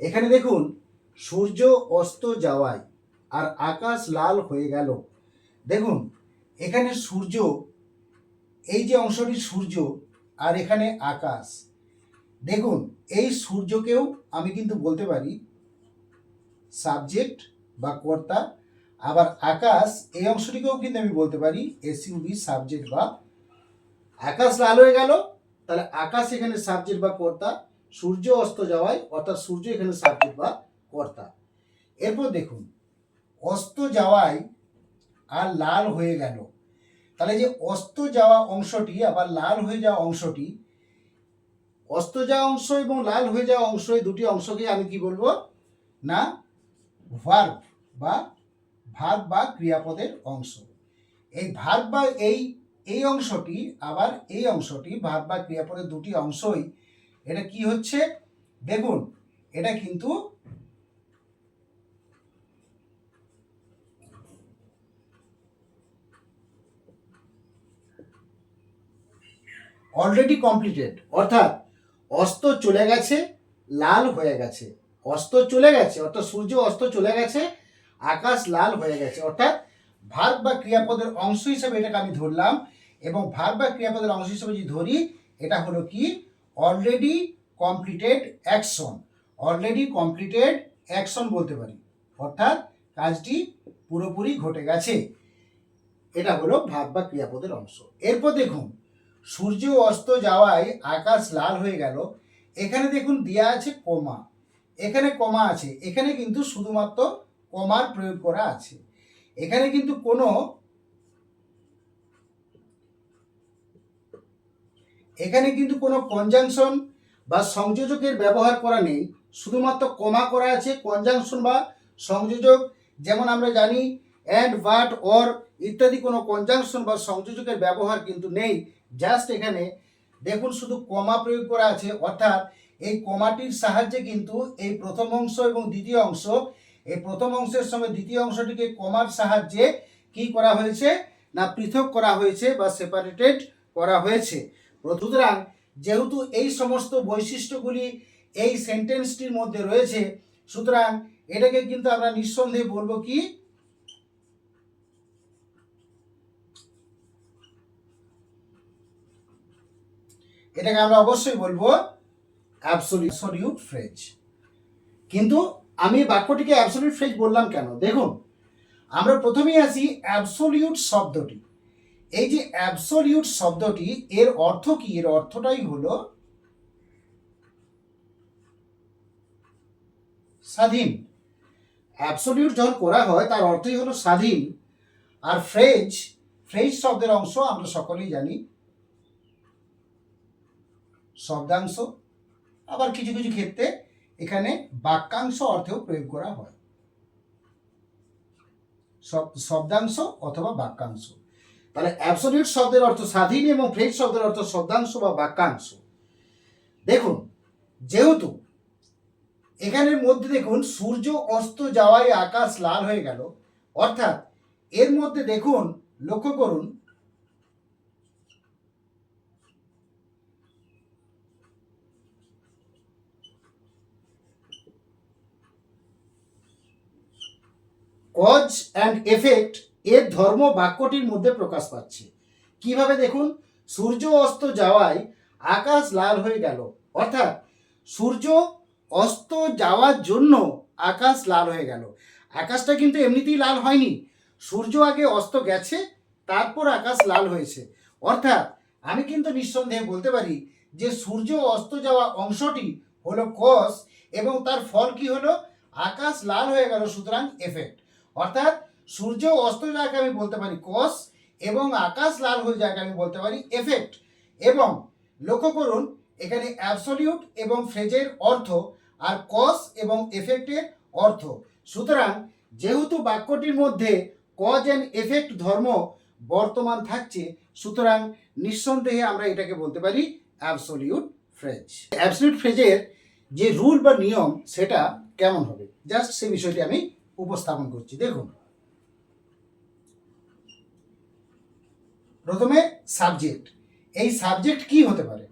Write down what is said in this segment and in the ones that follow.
এখানে দেখুন, সূর্য অস্ত যাওয়ায় আর আকাশ লাল হয়ে গেল। দেখুন, এখানে সূর্য, এই যে অংশটি সূর্য আর এখানে আকাশ। দেখুন, এই সূর্যকেও আমি কিন্তু বলতে পারি সাবজেক্ট বা কর্তা, আবার আকাশ, এই অংশটিকেও কিন্তু আমি বলতে পারি এসইউবি সাবজেক্ট বা আকাশ লাল হয়ে গেল, তাহলে আকাশ এখানে সাবজেক্ট বা কর্তা সূর্য অস্ত যাওয়ায়, অর্থাৎ সূর্য এখানে সাবজেক্ট বা কর্তা। এরপর দেখুন, অস্ত যাওয়ায় আর লাল হয়ে গেল। তাহলে যে অস্ত যাওয়া অংশটি, আবার লাল হয়ে যাওয়া অংশটি, অস্ত যাওয়া অংশ এবং লাল হয়ে যাওয়া অংশ, এই দুটি অংশকে আমি কি বলব? না ভার্ব বা ভার্ব বা ক্রিয়াপদের অংশ। এই ভার্ব বা এই এই অংশটি, আবার এই অংশটি ভার্ব বা ক্রিয়াপদের দুটি অংশই এটা কি হচ্ছে? দেখুন এটা কিন্তু অলরেডি কমপ্লিটেড অর্থাৎ অস্ত চলে গেছে, লাল হয়ে গেছে। অস্ত চলে গেছে, অর্থাৎ সূর্য অস্ত চলে গেছে, আকাশ লাল হয়ে গেছে। অর্থাৎ ভার্ব বা ক্রিয়াপদের অংশ হিসেবে এটাকে আমি ধরলাম এবং ভার্ব বা ক্রিয়াপদের অংশ হিসেবে যদি ধরি, এটা হলো কি? Already completed action already completed action বলতে পারি। অর্থাৎ কাজটি পুরোপুরি ঘটে গেছে। এটা হলো ভাব বা ক্রিয়াপদের অংশ। এরপর দেখুন, সূর্য অস্ত যাওয়ায় আকাশ লাল হয়ে গেল। এখানে দেখুন দেয়া আছে কমা। এখানে কমা আছে। এখানে কিন্তু শুধুমাত্র কমার প্রয়োগ করা আছে। এখানে কিন্তু কোনো এখানে কিন্তু কোনো কনজাংশন বা সংযোজকের ব্যবহার করা নেই। শুধুমাত্র কমা করা আছে কনজাংশন বা সংযোজক। যেমন আমরা জানি অ্যান্ড বাট অর ইত্যাদি কোনো কনজাংশন বা সংযোজকের ব্যবহার কিন্তু নেই। জাস্ট এখানে দেখুন শুধু কমা প্রয়োগ করা আছে, অর্থাৎ এই কমাটির সাহায্যে কিন্তু এই প্রথম অংশ এবং দ্বিতীয় অংশ, এই প্রথম অংশের সঙ্গে দ্বিতীয় অংশটিকে কমার সাহায্যে কি করা হয়েছে? না পৃথক করা হয়েছে বা সেপারেটেড করা হয়েছে। সুতরাং যেহেতু এই সমস্ত বৈশিষ্ট্যগুলি এই সেন্টেন্সটির মধ্যে রয়েছে, সুতরাং এটাকে কিন্তু আমরা নিঃসন্দেহে বলব কি? এটাকে আমরা অবশ্যই বলব অ্যাবসলিউট ফ্রেজ কিন্তু আমি বাক্যটিকে অ্যাবসলিউট ফ্রেজ বললাম কেন? দেখুন, আমরা প্রথমেই আসি অ্যাবসলিউট শব্দটি। এই যে অ্যাবসলিউট শব্দটি, এর অর্থ কি? এর অর্থটাই হলো স্বাধীন। অ্যাবসলিউট যখন করা হয়, তার অর্থই হলো স্বাধীন। আর ফ্রেজ ফ্রেজ শব্দের অংশ আমরা সকলেই জানি। শব্দাংশ। আবার কিছু কিছু ক্ষেত্রে এখানে বাক্যাংশ অর্থেও প্রয়োগ করা হয়। শব- শব্দাংশ অথবা বাক্যাংশ। তাহলে অ্যাবসলিউট শব্দের অর্থ স্বাধীন এবং ফ্রেজ শব্দের অর্থ শব্দাংশ বা বাক্যাংশ। দেখুন, যেহেতু এখানের মধ্যে দেখুন, সূর্য অস্ত যাওয়ায় আকাশ লাল হয়ে গেল, অর্থাৎ এর মধ্যে দেখুন, লক্ষ্য করুন কজ অ্যান্ড এফেক্ট এর ধর্ম বাক্যটির মধ্যে প্রকাশ পাচ্ছে। কীভাবে দেখুন? সূর্য অস্ত যাওয়ায় আকাশ লাল হয়ে গেল। অর্থাৎ সূর্য অস্ত যাওয়ার জন্য আকাশ লাল হয়ে গেল। আকাশটা কিন্তু এমনিতেই লাল হয়নি। সূর্য আগে অস্ত গেছে, তারপর আকাশ লাল হয়েছে। অর্থাৎ আমি কিন্তু নিঃসন্দেহে বলতে পারি যে সূর্য অস্ত যাওয়া অংশটি হলো কস এবং তার ফল কি হলো? আকাশ লাল হয়ে গেল সুতরাং এফেক্ট অর্থাৎ সূর্য অস্ত যাকে আমি বলতে পারি কস এবং আকাশ লাল হয়ে যাকে আমি বলতে পারি এফেক্ট এবং লক্ষ্য করুন, এখানে অ্যাবসলিউট এবং ফ্রেজের অর্থ আর কস এবং এফেক্টের অর্থ। সুতরাং যেহেতু বাক্যটির মধ্যে কজ অ্যান্ড এফেক্ট ধর্ম বর্তমান থাকছে, সুতরাং নিঃসন্দেহে আমরা এটাকে বলতে পারি অ্যাবসলিউট ফ্রেজ অ্যাবসলিউট ফ্রেজের যে রুল বা নিয়ম, সেটা কেমন হবে? জাস্ট সেই বিষয়টি আমি উপস্থাপন করছি। দেখুন। প্রথমে সাবজেক্ট এই সাবজেক্ট কি হতে পারে?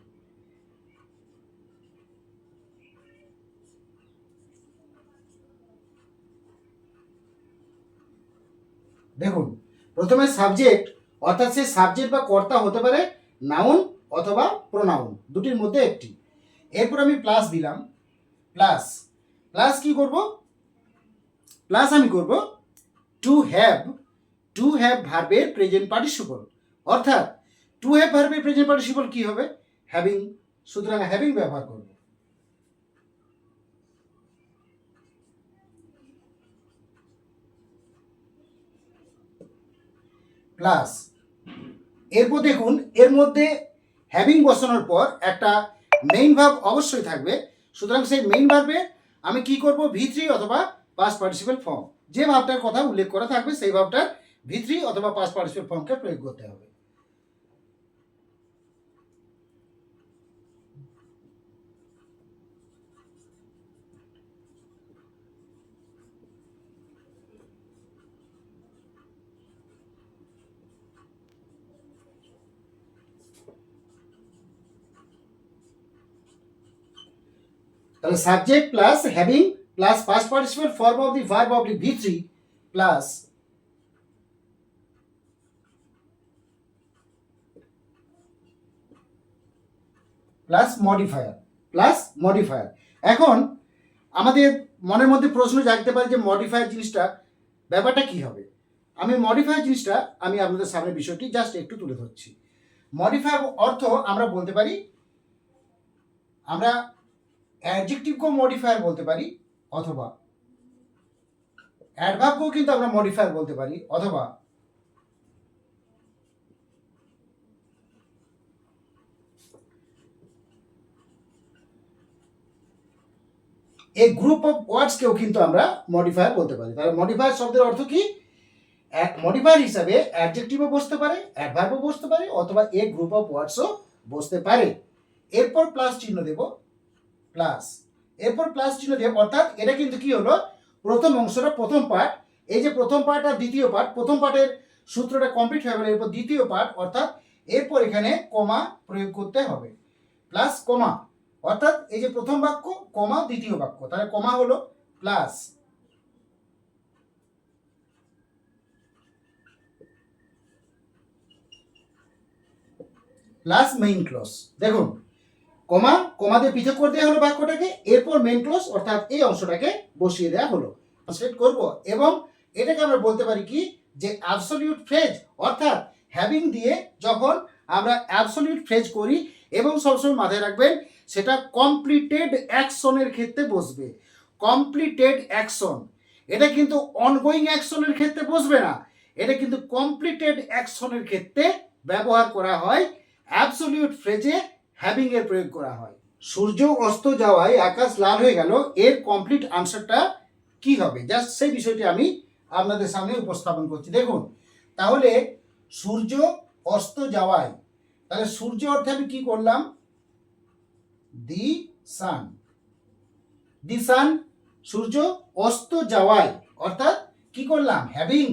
দেখুন, প্রথমে সাবজেক্ট অর্থাৎ সে সাবজেক্ট বা কর্তা হতে পারে নাউন অথবা প্রোনাউন দুটির মধ্যে একটি। এরপর আমি প্লাস দিলাম। প্লাস প্লাস কি করব? প্লাস আমি করব টু হ্যাভ টু হ্যাভ ভার্বের প্রেজেন্ট পার্টিসিপল অর্থাৎ টু হ্যাভ ভার্বের প্রেজেন্ট পার্টিসিপল কি হবে? হ্যাভিং সুতরাং হ্যাভিং ব্যবহার করব। প্লাস এরপর দেখুন, এর মধ্যে হ্যাভিং বসানোর পর একটা মেইন ভাব অবশ্যই থাকবে। সুতরাং সেই মেইন ভার্বে আমি কি করব? ভি থ্রি অথবা পাস পার্টিসিপেল ফর্ম যে ভাবটার কথা উল্লেখ করা থাকবে, সেই ভাবটার ভি থ্রি অথবা পাস পার্টিসিপেল ফর্মকে প্রয়োগ করতে হবে। তাহলে subject plus having plus past participle form of the verb of the V three plus plus modifier plus modifier এখন আমাদের মনের মধ্যে প্রশ্ন জাগতে পারে যে মডিফায়ার জিনিসটা ব্যাপারটা কি হবে? আমি মডিফায়ার জিনিসটা আমি আপনাদের সামনে বিষয়টি জাস্ট একটু তুলে ধরছি। মডিফায়ার অর্থ আমরা বলতে পারি, আমরা অ্যাডজেক্টিভকেও মডিফায়ার বলতে পারি, অথবা অ্যাডভার্বকেও কিন্তু আমরা মডিফায়ার বলতে পারি, অথবা এই গ্রুপ অফ ওয়ার্ডসকেও কিন্তু আমরা মডিফায়ার বলতে পারি। তাহলে মডিফায়ার শব্দের অর্থ কি? মডিফায়ার হিসাবে অ্যাডজেক্টিভও বসতে পারে অ্যাডভার্বও বসতে পারে, অথবা এ গ্রুপ অফ ওয়ার্ডসও বসতে পারে। এরপর প্লাস চিহ্ন দেব। প্লাস এরপর প্লাস চিহ্ন দিয়ে অর্থাৎ এটা কিন্তু কি হলো? প্রথম অংশটা, প্রথম পার্ট এই যে প্রথম পার্ট আর দ্বিতীয় পার্ট প্রথম পার্টের সূত্রটা কমপ্লিট হয়ে গেল, এরপর দ্বিতীয় পার্ট অর্থাৎ এরপর এখানে কমা প্রয়োগ করতে হবে। প্লাস কমা অর্থাৎ এই যে প্রথম বাক্য কমা দ্বিতীয় বাক্য। তাহলে কমা হলো প্লাস প্লাস মেইন ক্লস দেখুন কমা কমা দিয়ে পৃথক করে দেওয়া হলো বাক্যটাকে, এরপর মেইন ক্লস অর্থাৎ এই অংশটাকে বসিয়ে দেওয়া হলো। ট্রান্সলেট করব। এবং এটাকে আমরা বলতে পারি কি? যে অ্যাবসলিউট ফ্রেজ অর্থাৎ হ্যাভিং দিয়ে যখন আমরা অ্যাবসলিউট ফ্রেজ করি এবং সবসময় মাথায় রাখবেন, সেটা কমপ্লিটেড অ্যাকশনের ক্ষেত্রে বসবে। কমপ্লিটেড অ্যাকশন এটা কিন্তু অনগোয়িং অ্যাকশনের ক্ষেত্রে বসবে না। এটা কিন্তু কমপ্লিটেড অ্যাকশনের ক্ষেত্রে ব্যবহার করা হয়। অ্যাবসলিউট ফ্রেজে হ্যাভিং এর প্রয়োগ করা হয়। সূর্য অস্ত যাওয়ায় আকাশ লাল হয়ে গেল। এর কমপ্লিট আনসারটা কি হবে? জাস্ট সেই বিষয়টি আমি আপনাদের সামনে উপস্থাপন করছি। দেখুন, তাহলে সূর্য অস্ত যাওয়ায়, তাহলে সূর্য অর্থে আমি কি করলাম? দি সান দি সান সূর্য অস্ত যাওয়ায়, অর্থাৎ কি করলাম? হ্যাভিং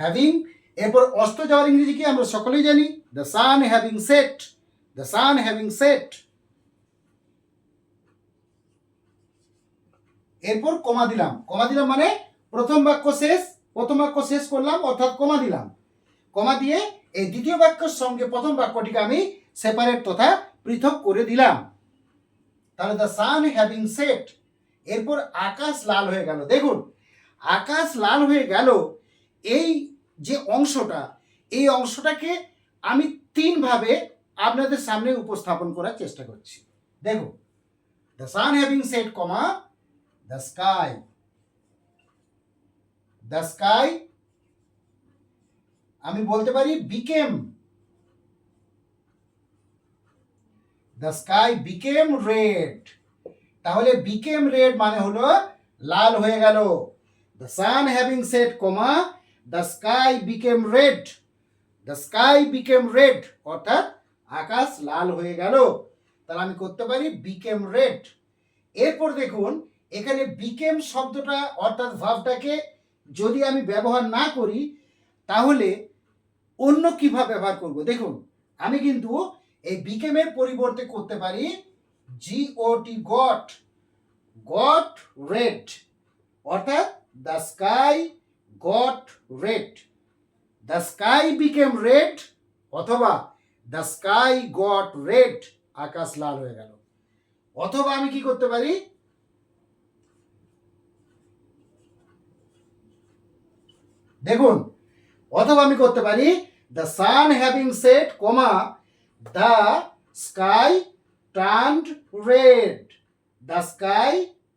হ্যাভিং এরপর অস্ত যাওয়ার ইংরেজি কি আমরা সকলেই জানি? The sun having set the sun having set এরপর কমা দিলাম। কমা দিলাম মানে প্রথম বাক্য শেষ, প্রথম বাক্য শেষ করলাম, অর্থাৎ কমা দিলাম। কমা দিয়ে এই দ্বিতীয় বাক্যের সঙ্গে প্রথম বাক্যটিকে আমি সেপারেট তথা পৃথক করে দিলাম। তাহলে দ্য সান হ্যাভিং সেট এরপর আকাশ লাল হয়ে গেল। দেখুন, আকাশ লাল হয়ে গেল, এই যে অংশটা, এই অংশটাকে আমি তিনভাবে আপনাদের সামনে উপস্থাপন করার চেষ্টা করছি। দেখো the sun having set comma the sky the sky আমি বলতে পারি became the sky became red তাহলে বিকেম রেড মানে হলো লাল হয়ে গেল। The sun having set comma the sky became red the sky became red অর্থাৎ আকাশ লাল হয়ে গেল। তাহলে আমি করতে পারি বিকেম রেড এরপর দেখুন, এখানে বিকেম শব্দটা অর্থাৎ ভাবটাকে যদি আমি ব্যবহার না করি, তাহলে অন্য কীভাবে ব্যবহার করব? দেখুন, আমি কিন্তু এই বিকেমের পরিবর্তে করতে পারি G O T got got red অর্থাৎ the sky got red the sky became red অথবা দ্য স্কাই গট রেড আকাশ লাল হয়ে গেল। অথবা আমি কি করতে পারি? দেখুন, অথবা আমি করতে পারি the sun having set comma the sky turned red the sky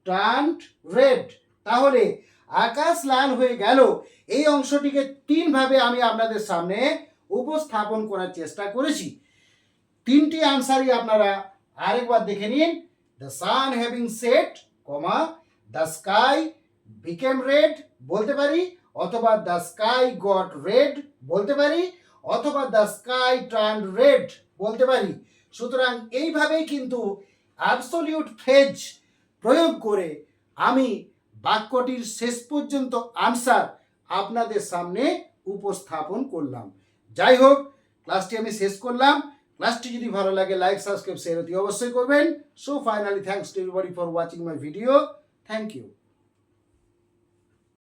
turned red তাহলে আকাশ লাল হয়ে গেল। এই অংশটিকে তিনভাবে আমি আপনাদের সামনে উপস্থাপন করার চেষ্টা করেছি। তিনটি আনসারই আপনারা আরেকবার দেখে নিন। The sun having set comma the sky became red বলতে পারি, অথবা দ্য স্কাই গট রেড বলতে পারি, অথবা দ্য স্কাই টার্ন রেড বলতে পারি। সুতরাং এইভাবেই কিন্তু অ্যাবসলিউট ফ্রেজ প্রয়োগ করে আমি বাক্যটির শেষ পর্যন্ত আনসার আপনাদের সামনে উপস্থাপন করলাম। যাই হোক ক্লাসটি আমি শেষ করলাম। ক্লাসটি যদি ভালো লাগে লাইক সাবস্ক্রাইব শেয়ার অতি অবশ্যই করবেন। So finally thanks to everybody for watching my video thank you